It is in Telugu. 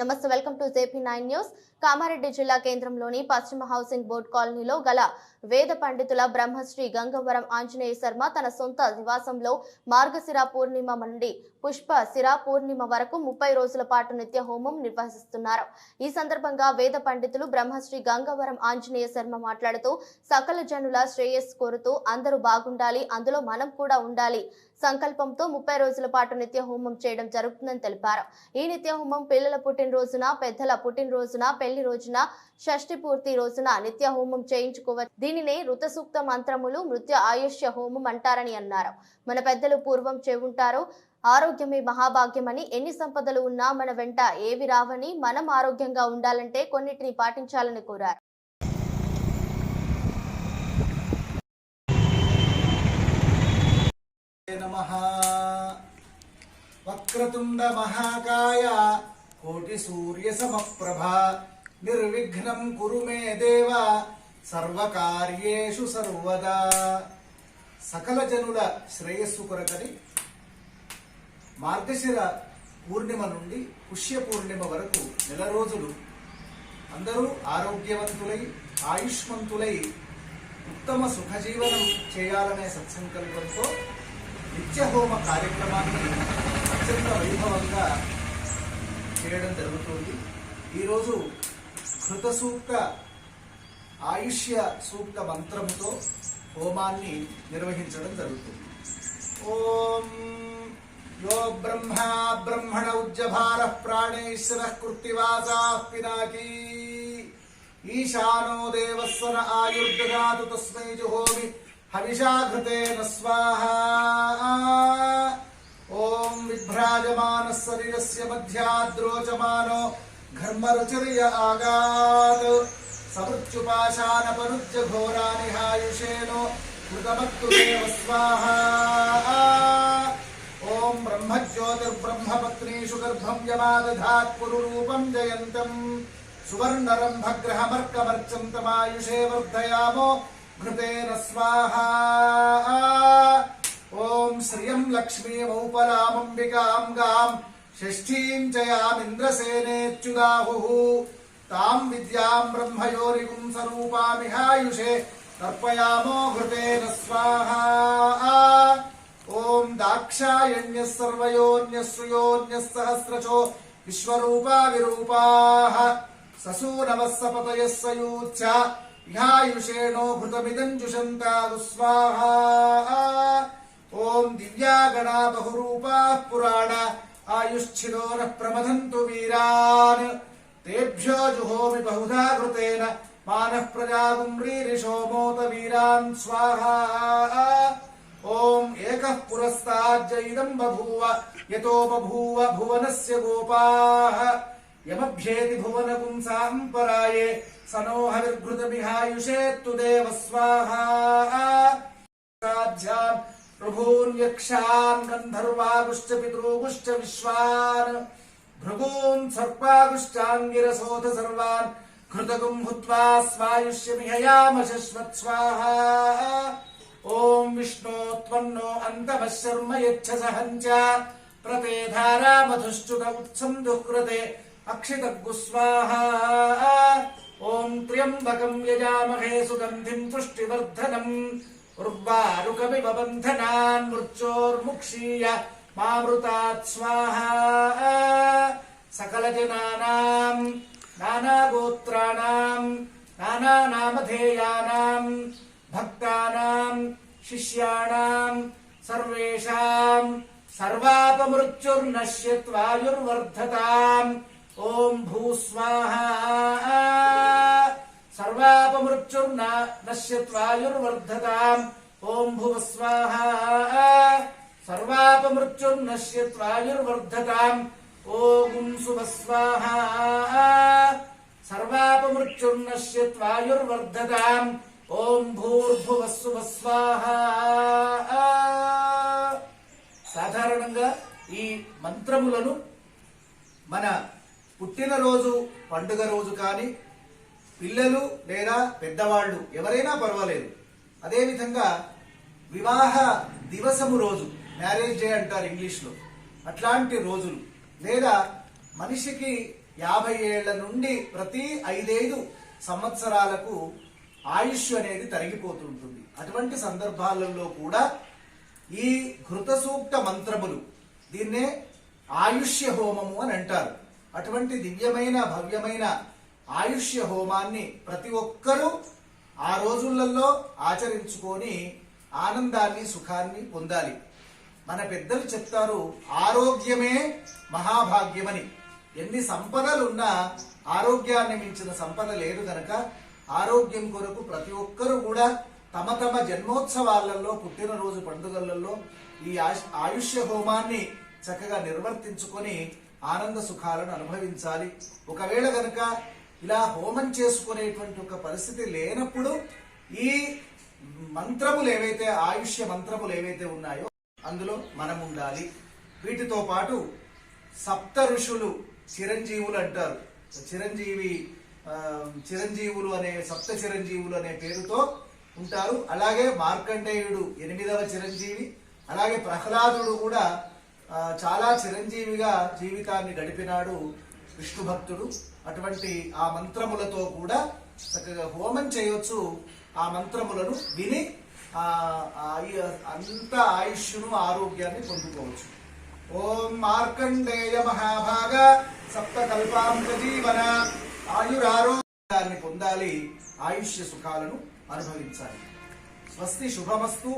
నమస్తే welcome to JP nine news. Kamareddy జిల్లా కేంద్రంలోని పశ్చిమ హౌసింగ్ బోర్డ్ కాలనీలో గల వేద పండితుల బ్రహ్మశ్రీ గంగవరం ఆంజనేయ శర్మ తన సొంత నివాసంలో మార్గశిర పూర్ణిమ నుండి పుష్ప శిర పూర్ణిమ వరకు ముప్పై రోజుల పాటు నిత్య హోమం నిర్వహిస్తున్నారు. ఈ సందర్భంగా వేద పండితులు బ్రహ్మశ్రీ గంగవరం ఆంజనేయ శర్మ మాట్లాడుతూ సకల జనుల శ్రేయస్సు కోరుతూ అందరూ బాగుండాలి అందులో మనం కూడా ఉండాలి సంకల్పంతో ముప్పై రోజుల పాటు నిత్య హోమం చేయడం జరుగుతుందని తెలిపారు. ఈ నిత్య హోమం పిల్లల పుట్టినరోజున పెద్దల పుట్టినరోజున పెళ్ళి రోజున షష్ఠి పూర్తి రోజున నిత్య హోమం చేయించుకోవచ్చు. దీనినే ఋత సూక్త మంత్రములు మృత్యు ఆయుష్య హోమం అంటారని అన్నారు. మన పెద్దలు పూర్వం చెవుంటారు ఆరోగ్యమే మహాభాగ్యమని ఎన్ని సంపదలు ఉన్నా మన వెంట ఏవి రావని మనం ఆరోగ్యంగా ఉండాలంటే కొన్నిటిని పాటించాలని కోరారు. నమ. వక్రతుండ మహాకాయ కోటి సూర్య సమప్రభ. నిర్విఘ్నం కురు మే దేవ సర్వకార్యేషు సర్వదా. సకల జనుల శ్రేయస్సు కొరకని మార్గశిర పూర్ణిమ నుండి పుష్య పూర్ణిమ వరకు నెల రోజులు అందరూ ఆరోగ్యవంతులై ఆయుష్మంతులై ఉత్తమ సుఖజీవనం చేయాలనే సత్సంకల్పంతో నిత్యహోమ కార్యక్రమాన్ని అత్యంత వైభవంగా చేయడం జరుగుతుంది. ఈరోజు కృత సూక్త ఆయుష్య సూక్త మంత్రముతో హోమాన్ని నిర్వహించడం జరుగుతుంది. ఓం యో బ్రహ్మా బ్రహ్మణ ఉజ్జభార ప్రాణేశ్వర కృత్తివాసా పినాకీ. ఈశానో దేవస్వన ఆయుర్దదాతు తస్మై జుహోమి హవిషా ఘృతేన స్వాహా. ఓం విభ్రాజమాన శరీరస్య మధ్యాద్రోచమానో ఘర్మరుచర్య ఆగాత్. సమృత్యుపాశాన పనుజ్య ఘోరాని హాయుషేనో కృతమత్తు దేవ స్వాహా ఓం బ్రహ్మజ్యోతిర్బ్రహ్మపత్నీషు గర్భం యమాదధాత్ పురురూపం జయంతం సువర్ణరంభగ్రహమర్కమర్చం తమాయుషే వర్ధయామో ఘృతేన స్వాహా ఓం శ్రియం లక్ష్మీమౌపలామంబికాం గాం షష్ఠీం చ యామింద్రసేనేత్యుదాహుః తాం విద్యాం బ్రహ్మయోరిగుం సరూపామిహాయుషే తర్పయామో ఘృతేన స్వాహా ఓం దాక్షాయణ్యः సర్వయోన్యः శ్రుయోన్యः ध्यायुषेणो भृतमिदम् जुषन्तादुस्वाहा। ॐ दिव्या गणा बहुरूपाः पुराण आयुश्छिदो नः प्रमथन्तु वीरान्। तेभ्यो जुहोमि बहुधा घृतेन, मानः प्रजागुम्रीरिशोमोत वीरान् स्वाहा। ॐ एकः पुरस्ताज्य इदम् बभूव, यतो बभूव भुवनस्य गोपाः। यमभ्येति भुवनपुंसाम् पराये బభూవ భువనస్య గోపాః యమభ్యేతి భువనగుం సాంపరాయే సనోహవిర్ఘృతమిహాయుషేత్తు దేవ స్వాహా సాధ్యాన్ ప్రభూన్ యక్షాన్ గంధర్వాగుశ్చ పితృగుశ్చ విశ్వాన్ భృగూన్ సర్పాగుశ్చాంగిరసోథ సర్వాన్ కృతగుం హుత్వా స్వాయుష్యమిహయామ శశ్వత్ స్వాహా ఓం విష్ణో త్వన్నో అంతమః శర్మ యచ్చ సహంచ ప్రతేధారా మధుశ్చుత ఉత్సం దుఃకృతే అక్షితగ్గు స్వాహా ఓం త్ర్యంబకం యజామహే సుగంధిం పుష్టివర్ధనం ఉర్వారుకమివ బంధనాన్ మృత్యోర్ముక్షీయ మామృతాత్ ఓం భూస్వాహ సర్వాపమృత్యుర్న నశ్యత్వాయుర్వర్ధతాం ఓం భువస్వాహ సర్వాపమృత్యుర్నశ్యత్వాయుర్వర్ధతాం ఓం శుభస్వాహ సర్వాపమృత్యుర్నశ్యత్వాయుర్వర్ధతాం ఓం భూర్భువస్సువస్వాహా సాధారణంగా ఈ మంత్రములను మన పుట్టినరోజు పండుగ రోజు కానీ పిల్లలు లేదా పెద్దవాళ్ళు ఎవరైనా పర్వాలేదు. అదేవిధంగా వివాహ దివసము రోజు మ్యారేజ్ డే అంటారు ఇంగ్లీష్లో. అట్లాంటి రోజులు లేదా మనిషికి యాభై ఏళ్ళ నుండి ప్రతి ఐదైదు సంవత్సరాలకు ఆయుష్ అనేది తరిగిపోతుంటుంది అటువంటి సందర్భాలలో కూడా ఈ ఘృత సూక్త మంత్రములు దీన్నే ఆయుష్య హోమము అని అంటారు. అటువంటి దివ్యమైన భవ్యమైన ఆయుష్య హోమాన్ని ప్రతి ఒక్కరూ ఆ రోజులలో ఆచరించుకొని ఆనందాన్ని సుఖాన్ని పొందాలి. మన పెద్దలు చెప్తారు ఆరోగ్యమే మహాభాగ్యమని. ఎన్ని సంపదలున్నా ఆరోగ్యాన్ని మించిన సంపద లేదు కనుక ఆరోగ్యం కొరకు ప్రతి ఒక్కరూ కూడా తమ తమ జన్మోత్సవాలలో పుట్టినరోజు పండుగలలో ఈ ఆయుష్- ఆయుష్య హోమాన్ని చక్కగా నిర్వర్తించుకొని ఆనంద సుఖాలను అనుభవించాలి. ఒకవేళ కనుక ఇలా హోమం చేసుకునేటువంటి ఒక పరిస్థితి లేనప్పుడు ఈ మంత్రములు ఏవైతే ఆయుష్య మంత్రములు ఏవైతే ఉన్నాయో అందులో మనం ఉండాలి. వీటితో పాటు సప్త ఋషులు చిరంజీవులు అంటారు. చిరంజీవి చిరంజీవులు అనే సప్త చిరంజీవులు అనే పేరుతో ఉంటారు. అలాగే మార్కండేయుడు ఎనిమిదవ చిరంజీవి అలాగే ప్రహ్లాదుడు కూడా చాలా చిరంజీవిగా జీవితాన్ని గడిపినాడు విష్ణు భక్తుడు. అటువంటి ఆ మంత్రములతో కూడా చక్కగా హోమం చేయొచ్చు. ఆ మంత్రములను విని అంత ఆయుష్ను ఆరోగ్యాన్ని పొందుకోవచ్చు. ఓం మార్కండేయ మహాభాగ సప్త కల్పాంత జీవన ఆయురారోగ్యాన్ని పొందాలి. ఆయుష్య సుఖాలను అనుభవించాలి. స్వస్తి శుభమస్తు.